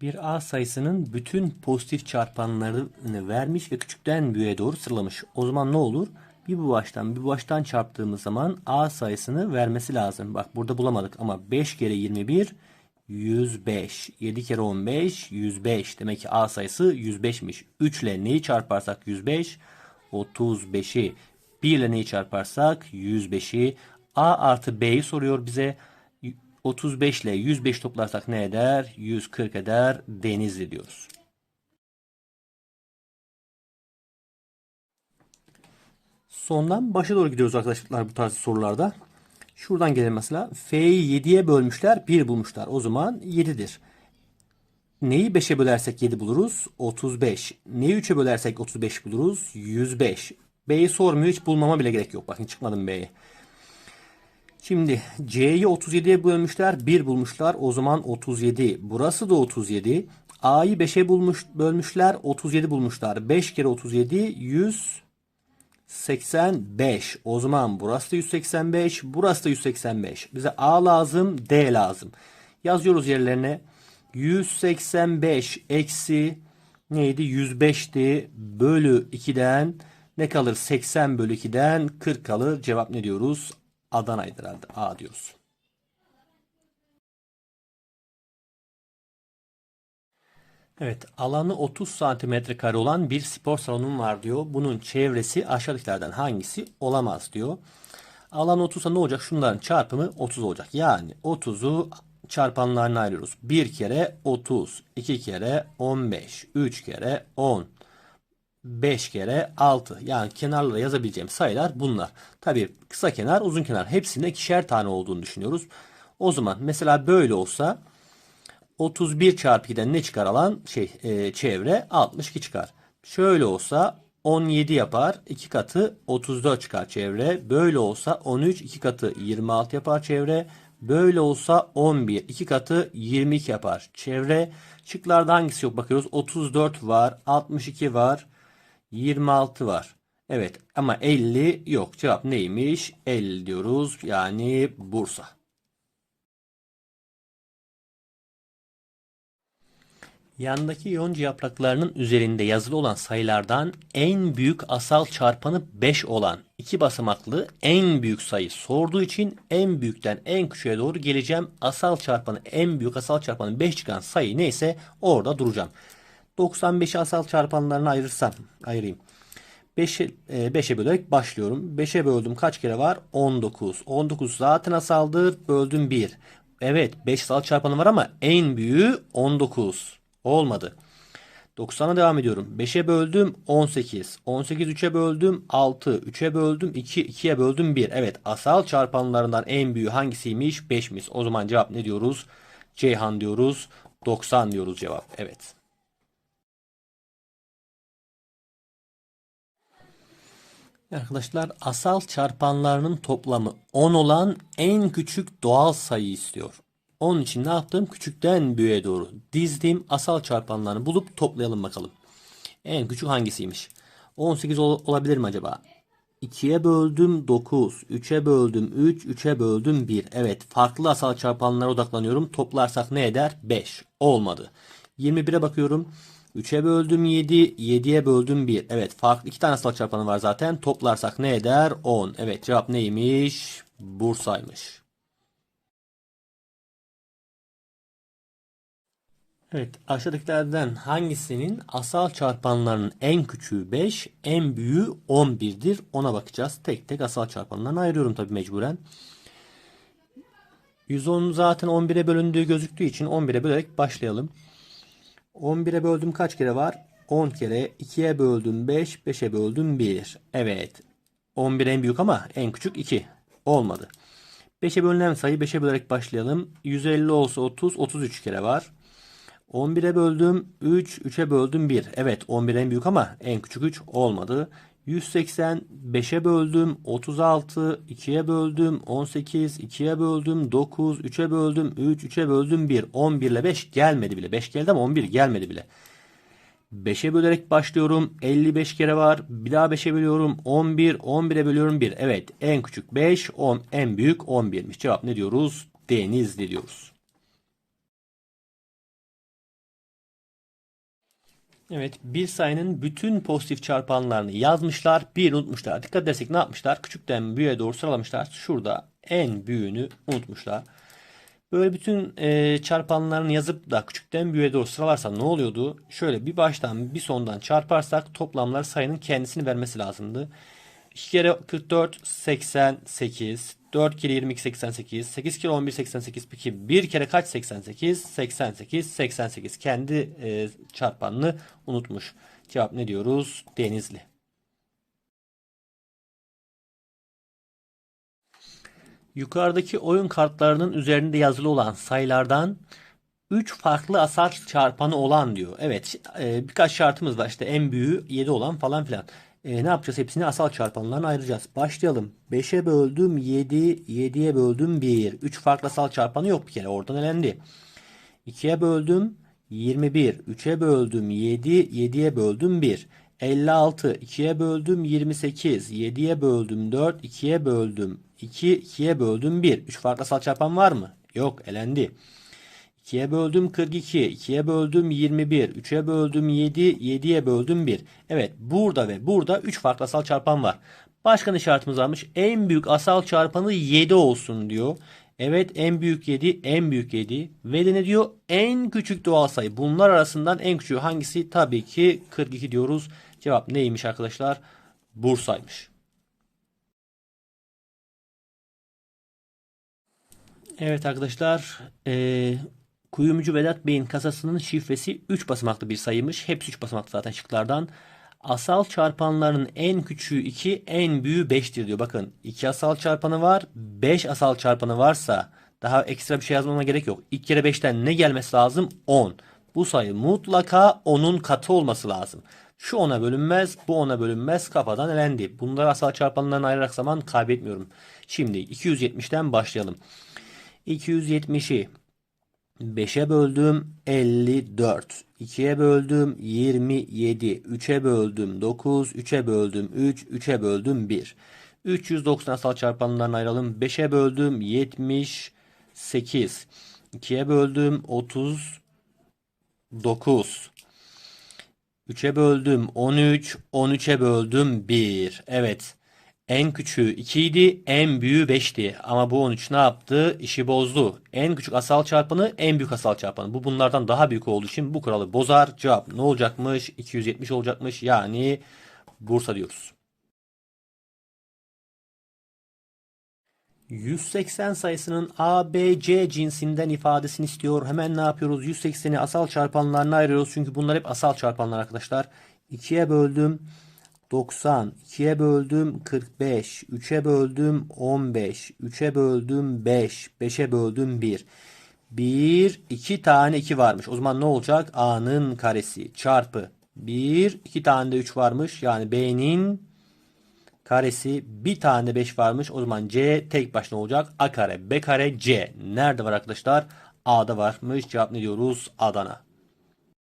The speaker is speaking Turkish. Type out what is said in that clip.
Bir A sayısının bütün pozitif çarpanlarını vermiş ve küçükten büyüğe doğru sıralamış. O zaman ne olur? Bir bu baştan bir bu baştan çarptığımız zaman A sayısını vermesi lazım. Bak burada bulamadık ama 5 kere 21 105. 7 kere 15 105. Demek ki A sayısı 105'miş. 3 ile neyi çarparsak 105? 35'i. 1 ile neyi çarparsak 105'i. A artı B'yi soruyor bize. 35 ile 105 toplarsak ne eder? 140 eder. Denizli diyoruz. Sondan başa doğru gidiyoruz arkadaşlar bu tarz sorularda. Şuradan gelelim mesela. F'yi 7'ye bölmüşler 1 bulmuşlar. O zaman 7'dir. Neyi 5'e bölersek 7 buluruz? 35. Neyi 3'e bölersek 35 buluruz? 105. B'yi sormuyor. Hiç bulmama bile gerek yok. Bakın çıkmadım B'ye. Şimdi C'yi 37'ye bölmüşler. 1 bulmuşlar. O zaman 37. Burası da 37. A'yı 5'e bulmuş, bölmüşler. 37 bulmuşlar. 5 kere 37 185. O zaman burası da 185. Burası da 185. Bize A lazım. D lazım. Yazıyoruz yerlerine. 185 eksi neydi? 105'ti. Bölü 2'den ne kalır? 80 bölü 2'den 40 kalır. Cevap ne diyoruz? Adana'ydı herhalde. A diyoruz. Evet, alanı 30 santimetre kare olan bir spor salonum var diyor. Bunun çevresi aşağıdakilerden hangisi olamaz diyor. Alan 30'sa ne olacak? Şunların çarpımı 30 olacak. Yani 30'u çarpanlarına ayırıyoruz. 1 kere 30, 2 kere 15, 3 kere 10, 5 kere 6. Yani kenarlara yazabileceğim sayılar bunlar. Tabii kısa kenar, uzun kenar hepsinde ikişer tane olduğunu düşünüyoruz. O zaman mesela böyle olsa 31 çarpı 2'den ne çıkar alan? Şey, e, çevre 62 çıkar. Şöyle olsa 17 yapar. 2 katı 34 çıkar çevre. Böyle olsa 13 2 katı 26 yapar çevre. Böyle olsa 11 2 katı 22 yapar çevre. Şıklarda hangisi yok bakıyoruz. 34 var, 62 var, 26 var. Evet ama 50 yok. Cevap neymiş? 50 diyoruz. Yani Bursa. Yandaki yonca yapraklarının üzerinde yazılı olan sayılardan en büyük asal çarpanı 5 olan iki basamaklı en büyük sayı sorduğu için en büyükten en küçüğe doğru geleceğim. Asal çarpanı en büyük asal çarpanı 5 çıkan sayı neyse orada duracağım. 95'i asal çarpanlarına ayırırsam ayırayım. 5'e 5'e bölerek başlıyorum. 5'e böldüm kaç kere var? 19. 19 zaten asaldır. Böldüm 1. Evet 5 asal çarpanı var ama en büyüğü 19. Olmadı. 90'a devam ediyorum. 5'e böldüm 18. 18 3'e böldüm 6. 3'e böldüm 2. 2'ye böldüm 1. Evet asal çarpanlarından en büyüğü hangisiymiş? 5'miş. O zaman cevap ne diyoruz? Ceyhan diyoruz. 90 diyoruz cevap. Evet. Arkadaşlar asal çarpanlarının toplamı 10 olan en küçük doğal sayı istiyor. Onun için ne yaptım? Küçükten büyüğe doğru dizdim. Asal çarpanlarını bulup toplayalım bakalım. En küçük hangisiymiş? 18 ol olabilir mi acaba? 2'ye böldüm 9, 3'e böldüm 3, 3'e böldüm 1. Evet farklı asal çarpanlara odaklanıyorum. Toplarsak ne eder? 5. Olmadı. 21'e bakıyorum. 3'e böldüm 7, 7'ye böldüm 1. Evet farklı iki tane asal çarpanı var zaten. Toplarsak ne eder? 10. Evet cevap neymiş? Bursa'ymış. Evet aşağıdakilerden hangisinin asal çarpanlarının en küçüğü 5, en büyüğü 11'dir? Ona bakacağız. Tek tek asal çarpanlarını ayırıyorum tabii mecburen. 110 zaten 11'e bölündüğü gözüktüğü için 11'e bölerek başlayalım. 11'e böldüm kaç kere var? 10 kere. 2'ye böldüm 5, 5'e böldüm 1. Evet. 11 en büyük ama en küçük 2. Olmadı. 5'e bölünen sayı 5'e bölerek başlayalım. 150 olsa 30, 33 kere var. 11'e böldüm 3, 3'e böldüm 1. Evet 11 en büyük ama en küçük 3 olmadı. 180 5'e böldüm 36, 2'ye böldüm 18, 2'ye böldüm 9, 3'e böldüm 3, 3'e böldüm 1. 11 ile 5 gelmedi bile. 5 geldi ama 11 gelmedi bile. 5'e bölerek başlıyorum. 55 kere var. Bir daha 5'e bölüyorum. 11, 11'e bölüyorum 1. Evet en küçük 5, 10, en büyük 11'miş. Cevap ne diyoruz? Denizli diyoruz. Evet, bir sayının bütün pozitif çarpanlarını yazmışlar, bir unutmuşlar. Dikkat edersek ne yapmışlar? Küçükten büyüğe doğru sıralamışlar. Şurada en büyüğünü unutmuşlar. Böyle bütün e, çarpanlarını yazıp da küçükten büyüğe doğru sıralarsa ne oluyordu? Şöyle bir baştan bir sondan çarparsak toplamlar sayının kendisini vermesi lazımdı. 2 kere 44 88 4 kere 22 88 8 kere 11 88 peki 1 kere kaç 88 88 88 kendi e, çarpanını unutmuş. Cevap ne diyoruz? Denizli. Yukarıdaki oyun kartlarının üzerinde yazılı olan sayılardan 3 farklı asal çarpanı olan diyor. Evet e, birkaç şartımız var. İşte en büyüğü 7 olan falan filan. E, ne yapacağız? Hepsini asal çarpanlarına ayıracağız. Başlayalım. 5'e böldüm 7, 7'ye böldüm 1. 3 farklı asal çarpanı yok bir kere. Oradan elendi. 2'ye böldüm 21. 3'e böldüm 7, 7'ye böldüm 1. 56. 2'ye böldüm 28. 7'ye böldüm 4. 2'ye böldüm 2. 2'ye böldüm 1. 3 farklı asal çarpan var mı? Yok elendi. 2'ye böldüm 42, 2'ye böldüm 21, 3'e böldüm 7, 7'ye böldüm 1. Evet burada ve burada 3 farklı asal çarpan var. Başka ne şartımız varmış? En büyük asal çarpanı 7 olsun diyor. Evet en büyük 7, en büyük 7. Ve de ne diyor? En küçük doğal sayı. Bunlar arasından en küçüğü hangisi? Tabii ki 42 diyoruz. Cevap neymiş arkadaşlar? Bursa'ymış. Evet arkadaşlar. Kuyumcu Vedat Bey'in kasasının şifresi 3 basamaklı bir sayıymış. Hepsi 3 basamaklı zaten şıklardan. Asal çarpanların en küçüğü 2, en büyüğü 5'tir diyor. Bakın 2 asal çarpanı var, 5 asal çarpanı varsa daha ekstra bir şey yazmama gerek yok. 2 kere 5'ten ne gelmesi lazım? 10. Bu sayı mutlaka 10'un katı olması lazım. Şu 10'a bölünmez, bu 10'a bölünmez. Kafadan elendi. Bunları asal çarpanlarına ayırarak zaman kaybetmiyorum. Şimdi 270'ten başlayalım. 270'i 5'e böldüm 54. 2'ye böldüm 27. 3'e böldüm 9. 3'e böldüm 3. 3'e böldüm 1. 390 asal çarpanlarına ayıralım. 5'e böldüm 78. 2'ye böldüm 39. 3'e böldüm 13. 13'e böldüm 1. Evet. En küçüğü 2 idi, en büyüğü 5'ti. Ama bu 13 ne yaptı? İşi bozdu. En küçük asal çarpanı, en büyük asal çarpanı. Bu bunlardan daha büyük olduğu için bu kuralı bozar. Cevap ne olacakmış? 270 olacakmış. Yani Bursa diyoruz. 180 sayısının A, B, C cinsinden ifadesini istiyor. Hemen ne yapıyoruz? 180'i asal çarpanlarına ayırıyoruz. Çünkü bunlar hep asal çarpanlar arkadaşlar. 2'ye böldüm. 90. 2'ye böldüm 45. 3'e böldüm 15. 3'e böldüm 5. 5'e böldüm 1. 1, 2 tane 2 varmış. O zaman ne olacak? A'nın karesi çarpı 1, 2 tane de 3 varmış. Yani B'nin karesi bir tane de 5 varmış. O zaman C tek başına olacak. A kare, B kare, C. Nerede var arkadaşlar? A'da varmış. Cevap ne diyoruz? Adana.